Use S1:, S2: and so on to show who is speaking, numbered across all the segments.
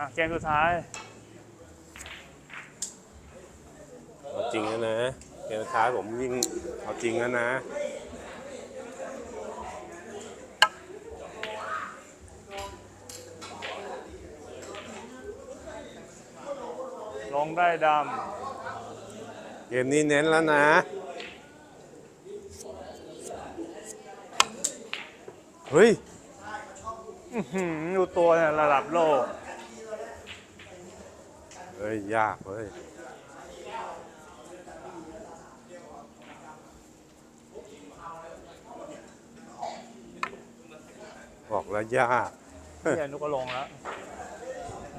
S1: อะเกมสุดท้าย
S2: เอาจริงแล้วนะเกมสุดท้ายผมวิ่งเอาจริงแล้วนะ
S1: ลงได้ด
S2: เกมนี้เน้นแล้วนะ เฮ้ยำ
S1: อื้อหือดูตัวเนี่ยระดับโลก
S2: เฮ้ย ยากเว้ยบอกแล้วยาก
S1: เฮียนุกก็ลงแล้ว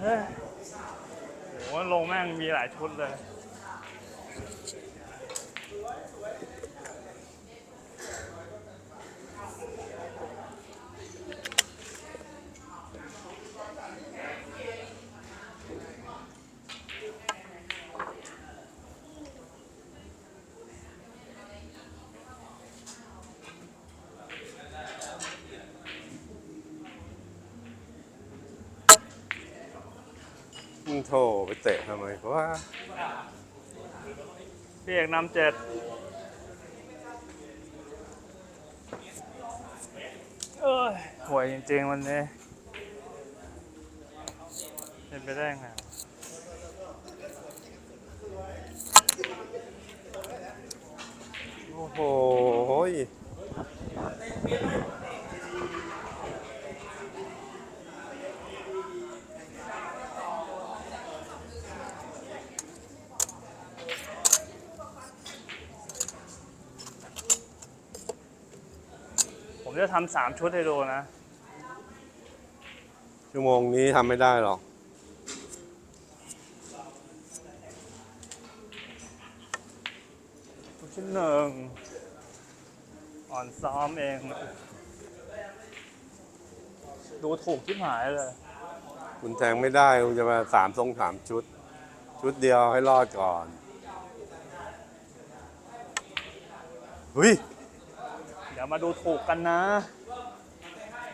S1: เฮ้ยโหลงแม่งมีหลายชุดเลย
S2: โทรไปเตะทำไมเพราะว่า
S1: พี่เอกนำเจ็ดเอ้ยห่วยจริงๆวันนี้เป็นไปได้ไง
S2: โอ้โห
S1: จะทำสามชุดให้ดูนะ
S2: ชั่วโมงนี้ทำไม่ได้หรอก
S1: ชุดที่หนึ่ง อ่อนซ้อมเอง ดูถูกที่หายเลย
S2: คุณแทงไม่ได้ คุณจะมาสามทรงสามชุด ชุดเดียวให้รอดก่อน เฮ้ย
S1: เดี๋ยวมาดูถูกกันนะ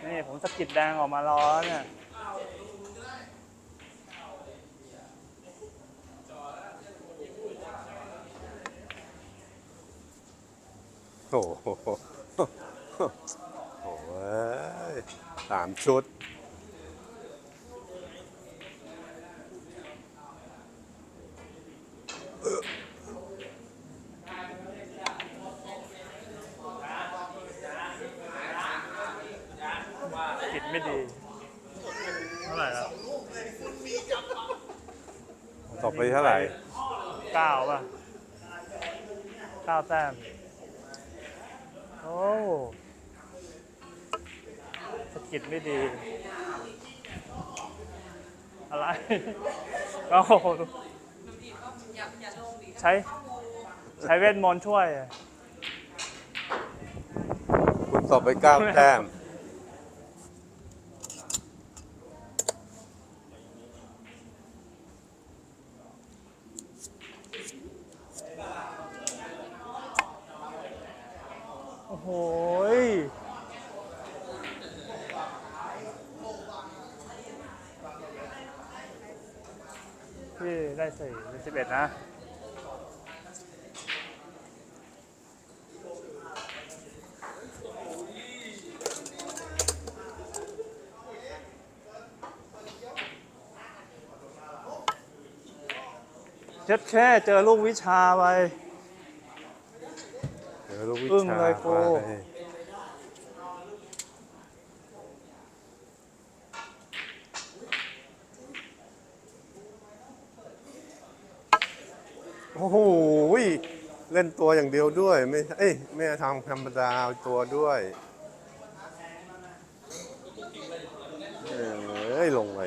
S1: นี่ผมสกิดแดงออกมาล้อเนี่ย
S2: โอ้โหโอ้ยสามชุด
S1: ไม่ดี เท่าไหร่แล้ว
S2: ต่อไปเท่าไหร่
S1: เก้าป่ะเก้าแต้ม โอ้สะกิดไม่ดี อะไรโอ้โหใช้ ใช้เวทมนต์ช่วย
S2: คุณตบไปเก้าแต้ม
S1: โอ้โหพี่ได้สี่เป็นสิบเอ็ดนะเจ็ดแค่เจอลูกวิชาไป
S2: เดี๋ยวลูกวิ
S1: อึ้ง
S2: ชา
S1: เลยกู
S2: ไปโอ้โหยเล่นตัวอย่างเดียวด้วย ไม่เอ้ยไม่ทำธรรมดาเอาตัวด้วยเอ้ยลงไป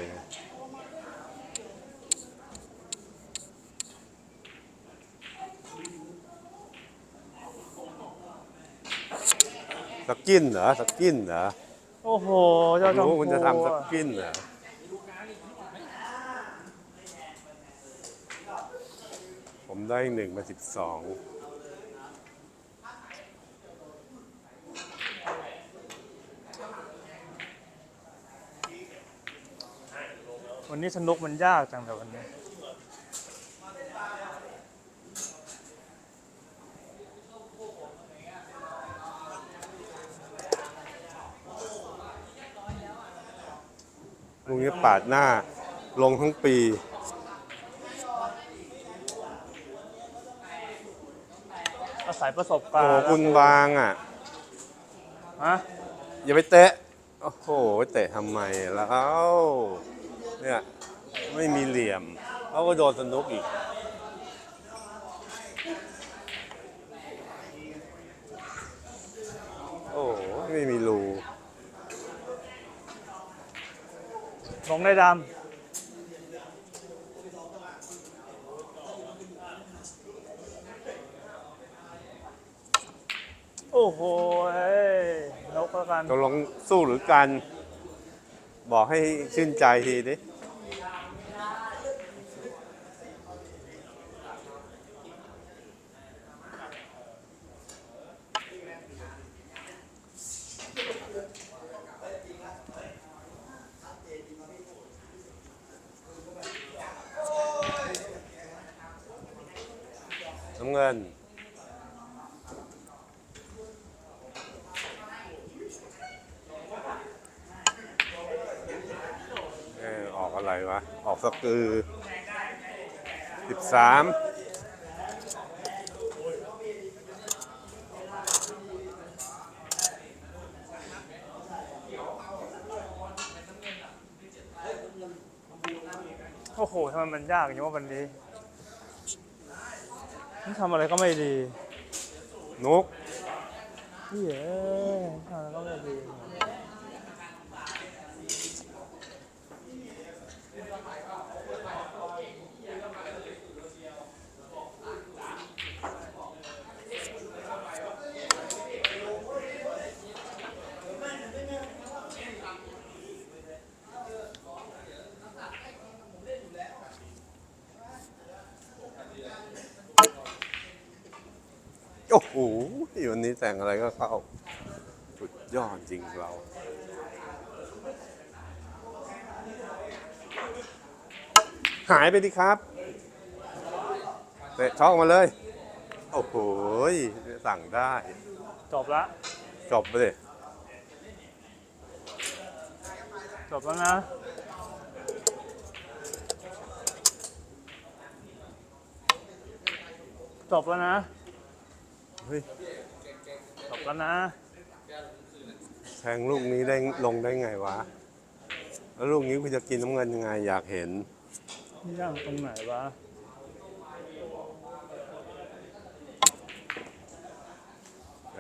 S2: สกินเหรอสกินเหรอ
S1: โอ้โห เจ้าจอม
S2: รู้คุณจะทำส
S1: พู
S2: กินเหรอผมได้หนึ่งมาสิบสอง
S1: วันวันนี้สนุกมันยากจังแต่วันนี้
S2: ลุงนี้ปาดหน้าลงทั้งปี
S1: อาศัยประสบกา
S2: โอ้
S1: ร
S2: โห
S1: ณ์
S2: คุณบางอะ
S1: ฮะ
S2: อย่าไปเตะ โอ้โห เตะทำไมแล้ว เนี่ย ไม่มีเหลี่ยมเขาก็โดนสนุกอีก โอ้โหไม่มีรู
S1: ลงได้ดำ โอ้โหเฮ้ยนกแล้วกัน
S2: ตกลงสู้หรือกัน บอกให้ชื่นใจทีดิ เงิน เออออกอะไรวะ ออกสกือสิบสาม
S1: โอ้โหทำไมมันยากอย่างว่าวันนี้ นทำอะไรก็ไม่ดี
S2: นุก
S1: พี่เอ้ยทำอะไรก็ไม่ดี
S2: โอ้โหวันนี้แต่งอะไรก็เข้า สุดยอดจริงเราหายไปดิครับเตะช่องมาเลย โอ้โหสั่งได้
S1: จบละ
S2: จบไปเลย
S1: จบแล้วนะ จบแล้วนะ
S2: เฮ้ย
S1: จบแล้วนะ
S2: แทงลูกนี้ได้ลงได้ไงวะ แล้วลูกนี้คุณจะกินน้ำเงินยังไงอยากเห็น
S1: ย่างตรงไหนวะ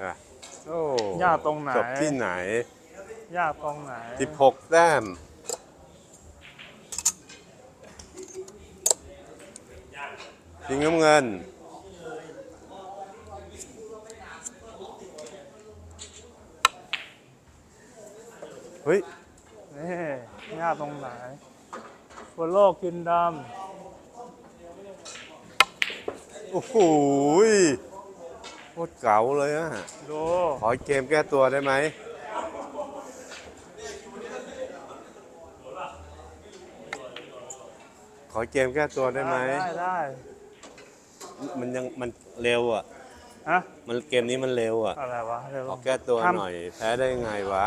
S2: อะโอ้
S1: ยากตรงไหน
S2: จบที่ไหน
S1: ยากตรงไหน
S2: 16 แต้มชิงน้ำเงิน ฮ้ย
S1: นี่ยากตรงไหนบนโลกกินด
S2: โอ้โหยโคตรเก๋าเลยอะำ
S1: ดู
S2: ขอเกมแก้ตัวได้ไหมขอเกมแก้ตัวได้ไหม
S1: ได้ได้
S2: มันยังมันเร็วอะ
S1: ฮะ
S2: มันเกมนี้มันเร็วอะ
S1: อะไรวะเดี๋ยว
S2: ขอแก้ตัว
S1: ทำ
S2: หน่อย แพ้ได้ไงวะ